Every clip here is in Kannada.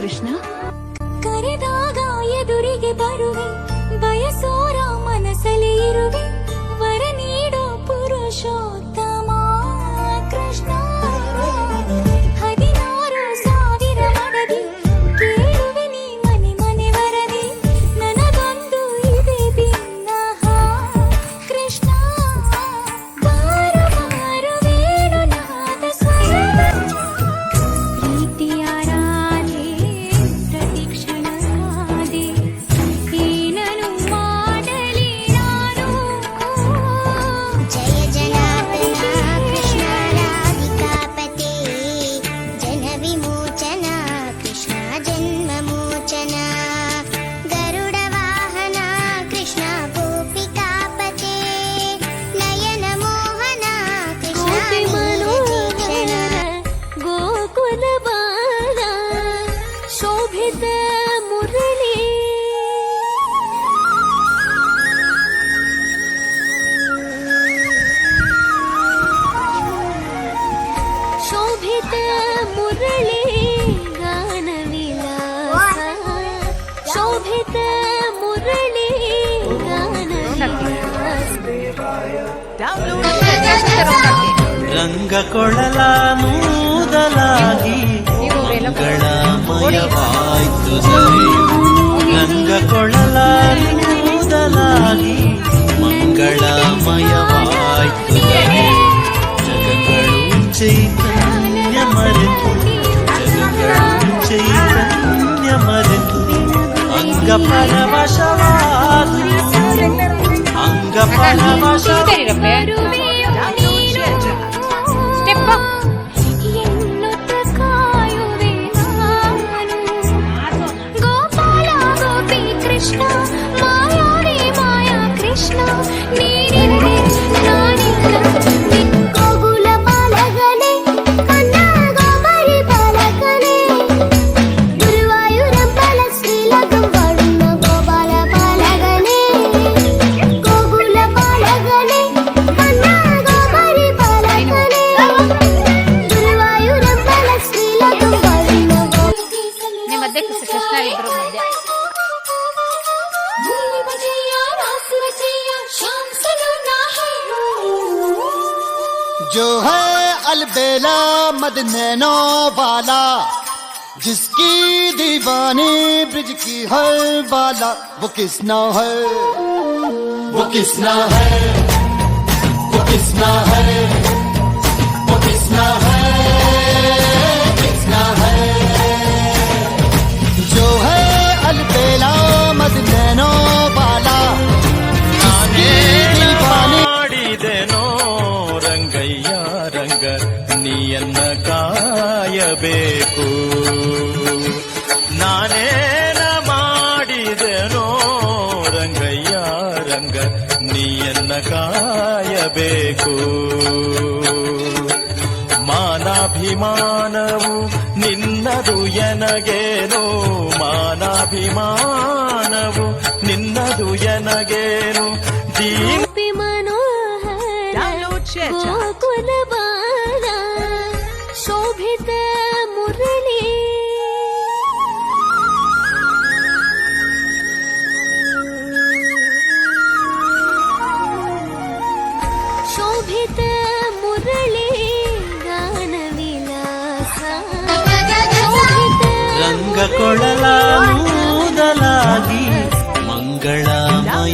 ಕೃಷ್ಣ. ಕರೆದಾಗ ಎದುರಿಗೆ ಬರುವೆ ಬಯಸೋರ ಮನಸಲಿ ಇರುವೆ. శోభిత మురళి శోభిత మురళి గాన విలాస శోభిత మురళి గాన రంగ కొడలాను దలా ಮಂಗಳಮಯವಾಯ್ತು ದರೆಯು ರಂಗಕೊಳಲ ನೂದಲಾಗಿ ಮಂಗಳಮಯವಾಯ್ತು ದರೆಯು ಜಗಗಳು ಚೈತನ್ಯ ಮರೆತು ಜಗಗಳು ಚೈತನ್ಯ ಮರೆತು ಅಂಗ ಪರವಶವಾದು ಅಂಗ ಪರವಶವಾದು ఇద్దరు మధ్య जो है अलबेला मदनैनो वाला जिसकी दीवानी ब्रिज की हर वाला वो किसना है? वो किसना है? वो किसना है? ಕಾಯಬೇಕು ನಾನೇನ ಮಾಡಿದೆನೋ ರಂಗಯ್ಯ ರಂಗ ನೀಯನ್ನ ಕಾಯಬೇಕು. ಮಾನಾಭಿಮಾನವು ನಿನ್ನದು ಎನಗೇನು ಮಾನಾಭಿಮಾನವು ನಿನ್ನದು ಎನಗೇನು. ದೀಪಿ ಮನೋಹರ ಗೋಕುಲ ಬಾಲ ಶೋಭಿತ ಶೋಭಿತ ಮುರಳಿ ಗಾನ ವಿಲಾಸ ಶೋಭಿತ ರಂಗಕೊಳಲ ನೂದಲಾಗಿ ಮಂಗಳಮಯವಾಯ್ತು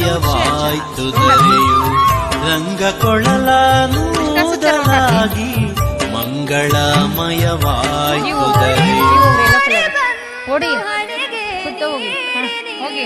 ರಂಗ ಕೊಳಲ ನೂದಲಾಗಿ ಮಂಗಳಮಯವಾಯ್ತು ದೊರೆಯು ಹೋಗಿ ಹೋಗಿ.